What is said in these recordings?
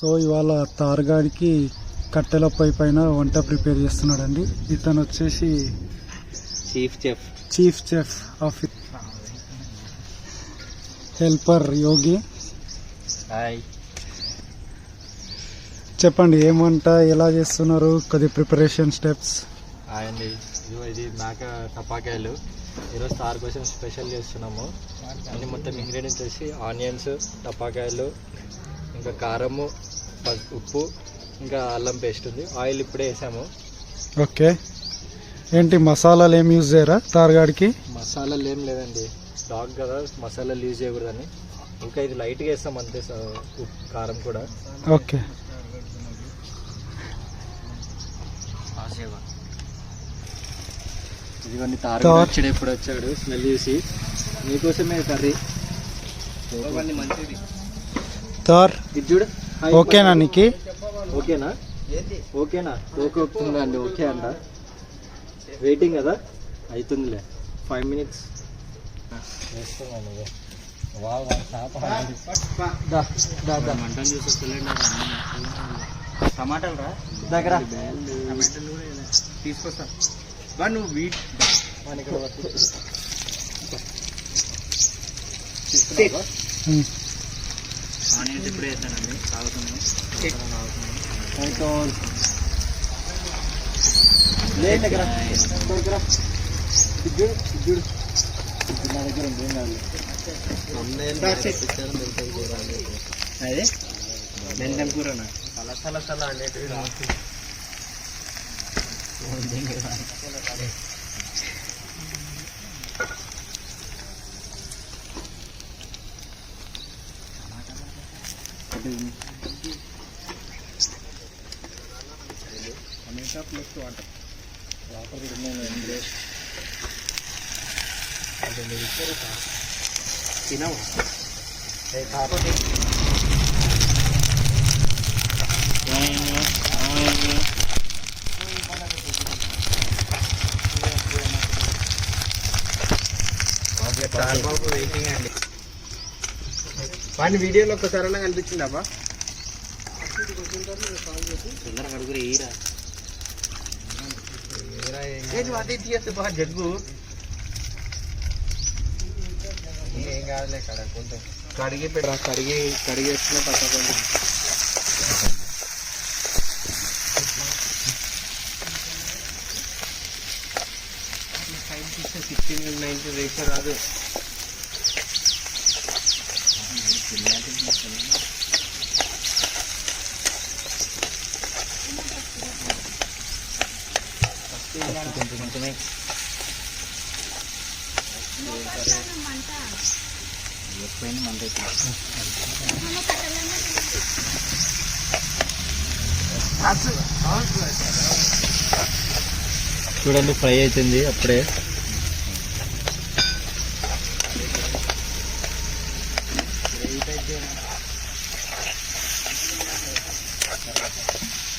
So ఇవాళ తారగాడికి కట్టెల పై పైన వంట ప్రిపేర్ చేస్తున్నాడండి. ఇతను వచ్చేసి chief chef. Chief chef of helper Yogi. Hi. చెప్పండి ఏం వంట ఎలా చేస్తున్నారు కొద్ది ప్రిపరేషన్ స్టెప్స్? అండి. ఇది మేక టపాకాయలు. ఈరోజు తార్ కోసం స్పెషల్ చేస్తున్నాము. అన్ని మొత్తం ఇంగ్రీడియంట్స్ వచ్చి ఆనియన్స్ టపాకాయలు ఇంకా కారము ఉప్పు ఇంకా అల్లం పేస్ట్ ఉంది. ఆయిల్ ఇప్పుడే వేసాము. ఓకే. ఏంటి మసాలాలు ఏం యూజ్ చేయరా తారగాడికి మసాలాలు ఏం లేదండి. డాగ్ కదా మసాలాలు యూజ్ చేయకూడదని. ఇంకా ఇది లైట్గా వేస్తాం అంతే కారం కూడా. ఓకే. ఇదిగోండి తారు తార్. వచ్చాడు ఎప్పుడు వచ్చాడు స్మెల్ చూసి. మీకోసమే కర్రీ. మంచిది. తార్. ఇది చూడు. ఓకేనా నీకు? ఓకేనా? ఓకేనా? ఓకే వస్తుందా అండి? ఓకే అంట. వెయిటింగ్ కదా? అవుతుందిలే ఫైవ్ మినిట్స్. టమాటాలు రా దగ్గర. తీసుకొస్తా. బా నువ్వు వీట్ మన ఇక్కడ పట్టు. ఉమ్. ఆనియన్స్ ఇప్పుడే వేస్తానండి తాగుతున్నాను. ఇంకా లే దగ్గర. దగ్గర. ఇది చూడు ఇది చూడు ఇది నా దగ్గర ఉంది ఏం కాదు అదే మెంతం కూరనా సల సల సల అనేటివి తినవు వెయిటింగ్ అండి వాడిని వీడియోలో ఒక్కసారి అలా కనిపించిందా తొందరగా అడుగురు ఈరా ఏంటి అదే తీయచ్చు? బా జగ్గు. ఏం కాదులే కడగకుంటే కడిగి పెట్టరా కడిగి కడిగి వచ్చిన పక్కకుండా సిక్స్టీన్ నైన్టీన్ రేషన్ రాదు. కొంచెం కొంచెమే మంట చూడండి ఫ్రై అవుతుంది అప్పుడే.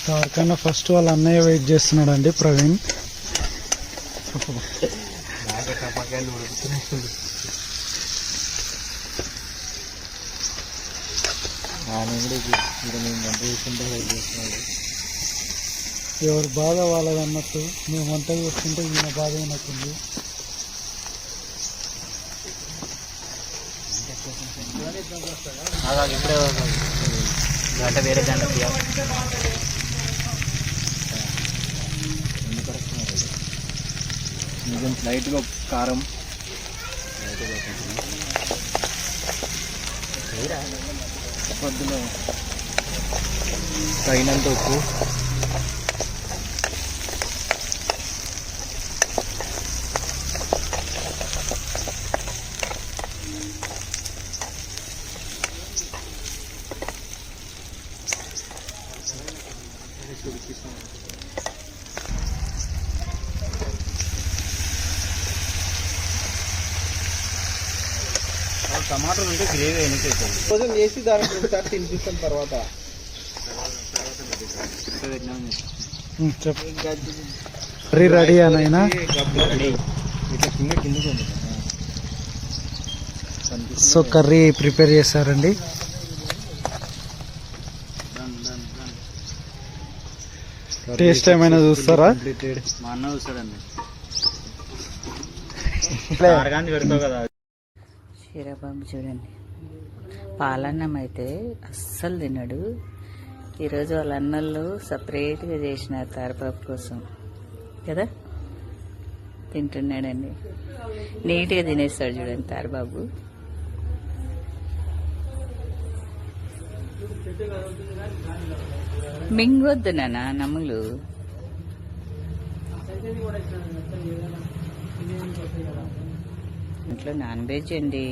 తార్ ఫస్ట్ వాళ్ళ అన్నయ్య వెయిట్ చేస్తున్నాడండి ప్రవీణ్. టపాకాయలు ఉడుకుతున్నాయి. ఆయన కూడా ఇది ఇక్కడ మేము వంట చేసుకుంటే వెయిట్ చేస్తున్నాడు ఎవరి బాధ వాళ్ళది అన్నట్టు మేము వంట చేసుకుంటే ఈయన బాధ అయినట్టుంది. ఇప్పుడే గంట వేరే గంట కొంచెం లైట్గా కారం. పొద్దున తగినంత ఉప్పు. టమాటాలు ఉంటే గ్రేవీ ఎన్నిక అవుతుంది కొంచెం చేసి దానికి ఒకసారి తినిపిస్తాం తర్వాత. కర్రీ రెడీ అనైనా ఇట్లా కింద కిందకి ఉంది సో కర్రీ ప్రిపేర్ చేశారండి? టేస్ట్ ఏమైనా చూస్తారా? మా అన్న చూస్తాడండి. క్షీరబాబు చూడండి. పాలన్నం అయితే అస్సలు తినడు. ఈరోజు వాళ్ళ అన్నళ్ళు సపరేట్గా చేసిన తారబాబు కోసం. కదా? తింటున్నాడండి. నీట్గా తినేస్తాడు చూడండి తారబాబు. మింగొద్దు నాన్న నమ్ములు ఇంట్లో నాన్ వెజ్ అండి.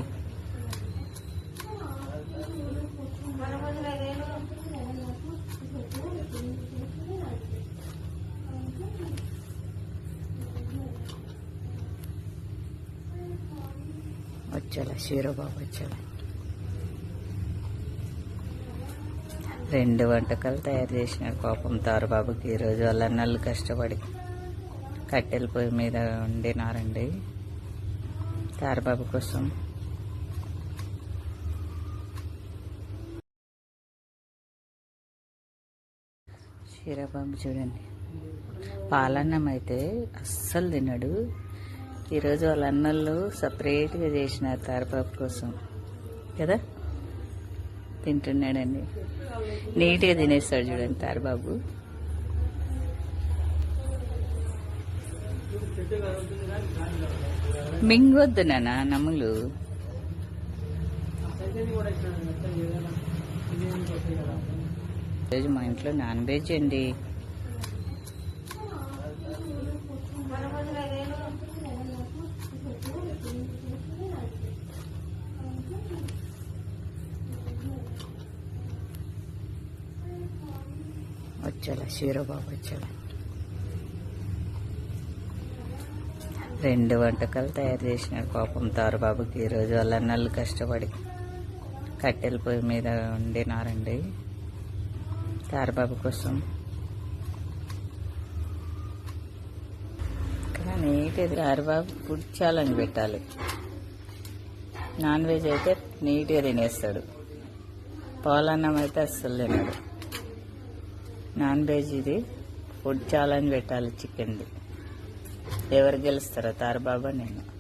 వచ్చాల శీరబాబు వచ్చాల. రెండు వంటకాలు తయారు చేసినాడు పాపం తారుబాబుకి. ఈరోజు వాళ్ళ నల్లు కష్టపడి కట్టెల పొయ్యి మీద వండినారండి. తారబాబు కోసం క్షీరాబాబు చూడండి. పాలన్నం అయితే అస్సలు తినడు. ఈరోజు వాళ్ళ అన్నలు సపరేట్గా చేసినారు తారబాబు కోసం కదా? తింటున్నాడండి. నీట్గా తినేస్తాడు చూడండి తారబాబు మింగొద్దు నాన్న నమ్ములు ఈరోజు మా ఇంట్లో నాన్ వెజ్ అండి. వచ్చాల శీరబాబు వచ్చాల. రెండు వంటకాలు తయారు చేసినాడు పాపం తారుబాబుకి ఈరోజు వాళ్ళ అన్నళ్ళు కష్టపడి కట్టెల పొయ్యి మీద వండినారండి. తారుబాబు కోసం. కానీ తారుబాబు ఫుడ్ ఛాలెంజ్ పెట్టాలి. నాన్ వెజ్ అయితే నీట్గా తినేస్తాడు. పాలన్నం అయితే అస్సలు తినడు. నాన్ వెజ్ ఇది ఫుడ్ ఛాలెంజ్ పెట్టాలి చికెన్ది. ఎవరు గెలుస్తారో? తారబాబా నేను.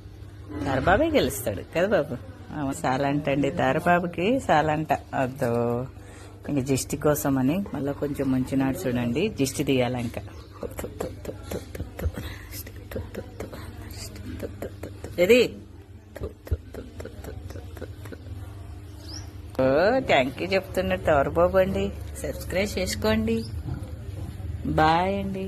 తారబాబే గెలుస్తాడు కదా బాబు? ఆ, సాలంట అండి తారబాబుకి సాలంట. అద్దో ఇంక జిష్టి కోసం అని మళ్ళీ కొంచెం ముంచినాడు చూడండి. జిష్టి తీయాలి ఇంకా ఇది థ్యాంక్ యూ చెప్తున్నట్టు ఎవరు బాబు అండి. సబ్స్క్రైబ్ చేసుకోండి. బాయ్ అండి.